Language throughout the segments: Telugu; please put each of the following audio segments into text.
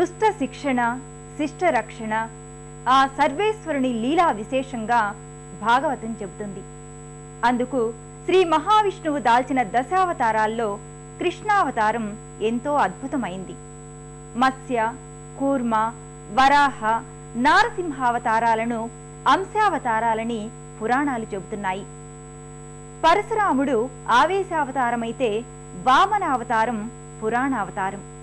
దుష్ట శిక్షణ శిష్ట రక్షణ ఆ సర్వేశ్వరుని లీలా విశేషంగా భాగవతం చెబుతుంది. అందుకు శ్రీ మహావిష్ణువు దాల్చిన దశావతారాల్లో కృష్ణావతారం ఎంతో అద్భుతమైంది. మత్స్య కూర్మ వరాహ నారసింహావతారాలను అంశావతారాలని పురాణాలు చెబుతున్నాయి. పరశురాముడు ఆవేశావతారమైతే వామనావతారం పురాణావతారం.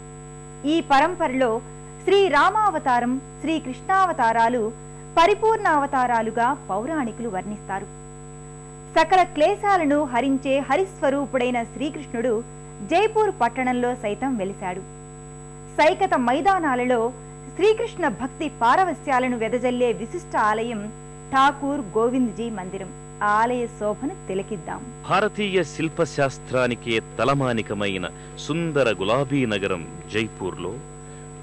ఈ పరంపరలో శ్రీ రామావతారం శ్రీ కృష్ణావతారాలు పరిపూర్ణావతారాలుగా పౌరాణికులు వర్ణిస్తారు. సకల క్లేశాలను హరించే హరిస్వరూపుడైన శ్రీకృష్ణుడు జైపూర్ పట్టణంలో సైతం వెలిశాడు. సైకత మైదానాలలో శ్రీకృష్ణ భక్తి పారవస్యాలను వెదజల్లే విశిష్ట ఆలయం ఠాకూర్ గోవింద్జీ మందిరం. ఆలయ శోభను తిలకిద్దాం. భారతీయ శిల్పశాస్త్రానికే తలమానికమైన సుందర గులాబీ నగరం జైపూర్లో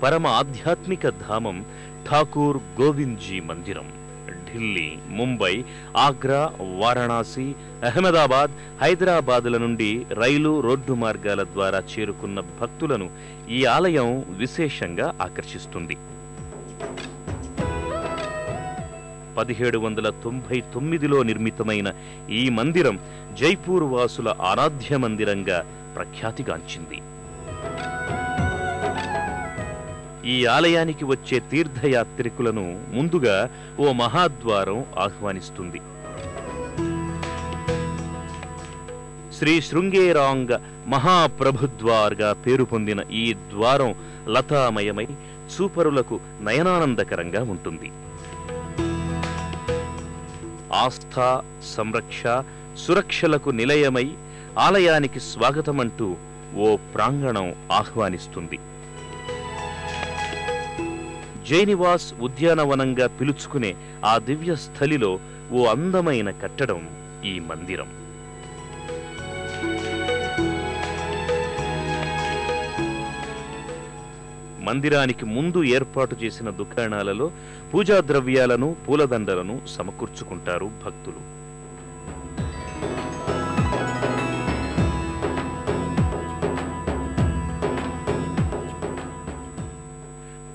పరమ ఆధ్యాత్మిక ధామం ఠాకూర్ గోవింద్జీ మందిరం ఢిల్లీ ముంబై ఆగ్రా వారణాసి అహ్మదాబాద్ హైదరాబాదుల నుండి రైలు రోడ్డు మార్గాల ద్వారా చేరుకున్న భక్తులను ఈ ఆలయం విశేషంగా ఆకర్షిస్తుంది. పదిహేడు వందల తొంభై తొమ్మిదిలో నిర్మితమైన ఈ మందిరం జైపూర్ వాసుల ఆరాధ్య మందిరంగా ప్రఖ్యాతిగాంచింది. ఈ ఆలయానికి వచ్చే తీర్థయాత్రికులను ముందుగా ఓ మహాద్వారం ఆహ్వానిస్తుంది. శ్రీ శృంగేరాంగ మహాప్రభుద్వార్గా పేరు పొందిన ఈ ద్వారం లతామయమై చూపరులకు నయనానందకరంగా ఉంటుంది. ఆస్థ సంరక్ష సురక్షలకు నిలయమై ఆలయానికి స్వాగతమంటూ ఓ ప్రాంగణం ఆహ్వానిస్తుంది. జైనివాస్ ఉద్యానవనంగా పిలుచుకునే ఆ దివ్య స్థలిలో ఓ అందమైన కట్టడం ఈ మందిరం. మందిరానికి ముందు ఏర్పాటు చేసిన దుకాణాలలో పూజా ద్రవ్యాలను పూలదండలను సమకూర్చుకుంటారు భక్తులు.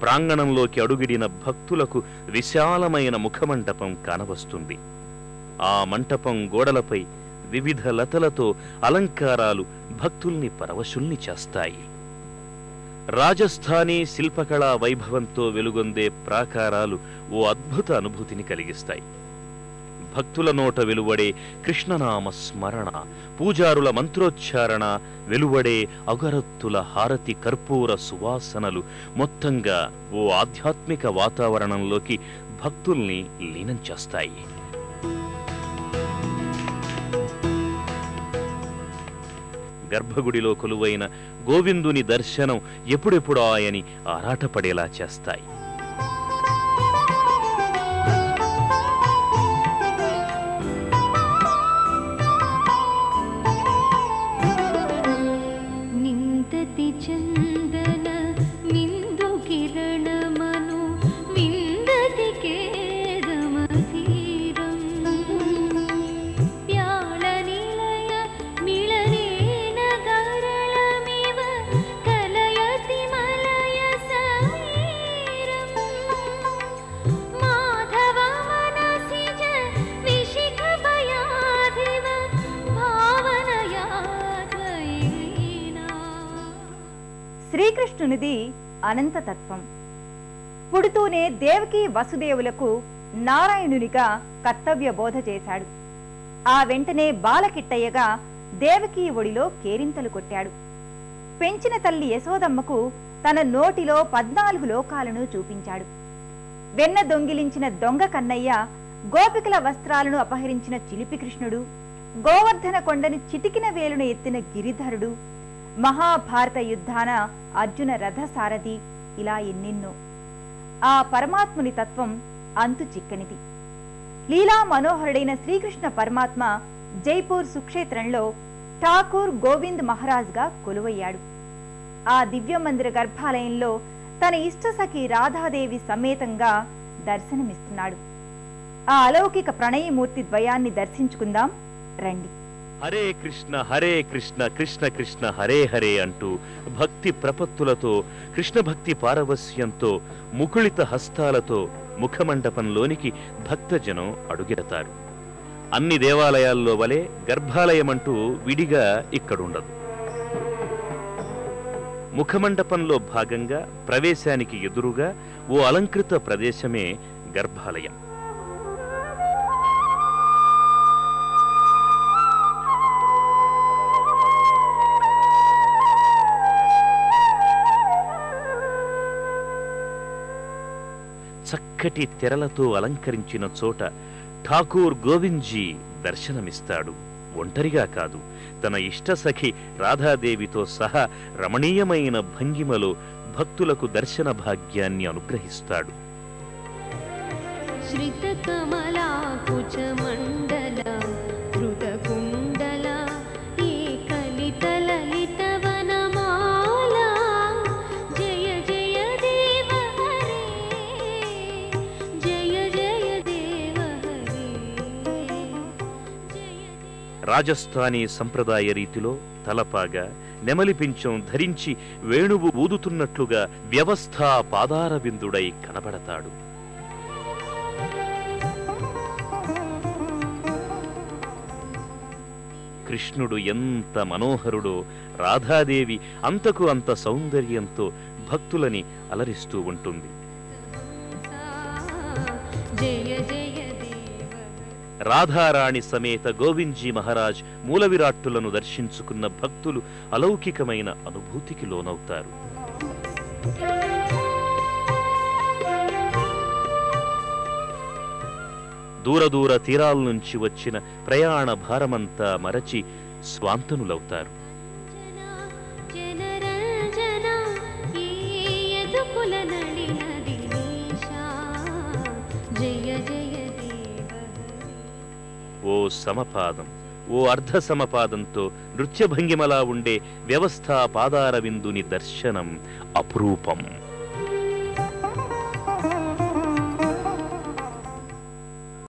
ప్రాంగణంలోకి అడుగిడిన భక్తులకు విశాలమైన ముఖమంటపం కానవస్తుంది. ఆ మంటపం గోడలపై వివిధ లతలతో అలంకారాలు భక్తుల్ని పరవశుల్ని చేస్తాయి. రాజస్థానీ శిల్పకళా వైభవంతో వెలుగొందే ప్రాకారాలు ఓ అద్భుత అనుభూతిని కలిగిస్తాయి. భక్తుల నోట వెలువడే కృష్ణనామ స్మరణ పూజారుల మంత్రోచ్చారణ వెలువడే అగరత్తుల హారతి కర్పూర సువాసనలు మొత్తంగా ఓ ఆధ్యాత్మిక వాతావరణంలోకి భక్తుల్ని లీనం చేస్తాయి. గర్భగుడిలో కొలువైన గోవిందుని దర్శనం ఎప్పుడెప్పుడా అని ఆరాటపడేలా చేస్తాయి. శ్రీకృష్ణునిది అనంతతత్వం పుడుతూనే దేవకి వసుదేవులకు నారాయణునిగా కర్తవ్య బోధ చేశాడు. ఆ వెంటనే బాలకిట్టయ్యగా దేవకీ ఒడిలో కేరింతలు కొట్టాడు. పెంచిన తల్లి యశోదమ్మకు తన నోటిలో పద్నాలుగు లోకాలను చూపించాడు. వెన్న దొంగిలించిన దొంగ కన్నయ్య గోపికల వస్త్రాలను అపహరించిన చిలిపి కృష్ణుడు గోవర్ధన కొండని చిటికిన వేలును ఎత్తిన గిరిధరుడు మహాభారత యుద్ధాన అర్జున రథసారథి ఇలా ఎన్నెన్నో. ఆ పరమాత్ముని తత్వం అంతు చిక్కనిది. లీలా మనోహరుడైన శ్రీకృష్ణ పరమాత్మ జైపూర్ సుక్షేత్రంలో ఠాకూర్ గోవింద్ మహారాజ్గా కొలువయ్యాడు. ఆ దివ్య మందిర గర్భాలయంలో తన ఇష్టసఖి రాధాదేవి సమేతంగా దర్శనమిస్తున్నాడు. ఆ అలౌకిక ప్రణయమూర్తి ద్వయాన్ని దర్శించుకుందాం రండి. హరే కృష్ణ హరే కృష్ణ కృష్ణ కృష్ణ హరే హరే అంటూ భక్తి ప్రపత్తులతో కృష్ణ భక్తి పారవస్యంతో ముకుళిత హస్తాలతో ముఖమండపంలోనికి భక్తజనం అడుగెడతారు. అన్ని దేవాలయాల్లో వలె గర్భాలయమంటూ విడిగా ఇక్కడుండదు. ముఖమండపంలో భాగంగా ప్రవేశానికి ఎదురుగా ఓ అలంకృత ప్రదేశమే గర్భాలయం. చక్కటి తెరలతో అలంకరించిన చోట ఠాకూర్ గోవింద్జీ దర్శనమిస్తాడు. ఒంటరిగా కాదు తన ఇష్ట సఖి రాధాదేవితో సహా రమణీయమైన భంగిమలో భక్తులకు దర్శన భాగ్యాన్ని అనుగ్రహిస్తాడు. శ్రిత కమలాకుచమండ రాజస్థానీ సంప్రదాయ రీతిలో తలపాగా నెమలి పింఛం ధరించి వేణువు ఊదుతున్నట్లుగా వ్యవస్థా పాదారబిందుడై కనబడతాడు. కృష్ణుడు ఎంత మనోహరుడో రాధాదేవి అంతకు అంత సౌందర్యంతో భక్తులని అలరిస్తూ ఉంటుంది. జయ జయ రాధారాణి సమేత గోవింద్జీ మహారాజ్ మూల విరాట్టులను దర్శించుకున్న భక్తులు అలౌకికమైన అనుభూతికి లోనవుతారు. దూర దూర తీరాల నుంచి వచ్చిన ప్రయాణ భారమంతా మరచి స్వాంతనులవుతారు. ఓ సమపాదం ఓ అర్ధ సమపాదంతో నృత్య భంగిమలా ఉండే వ్యవస్థా పాదారవిందుని దర్శనం అపురూపం.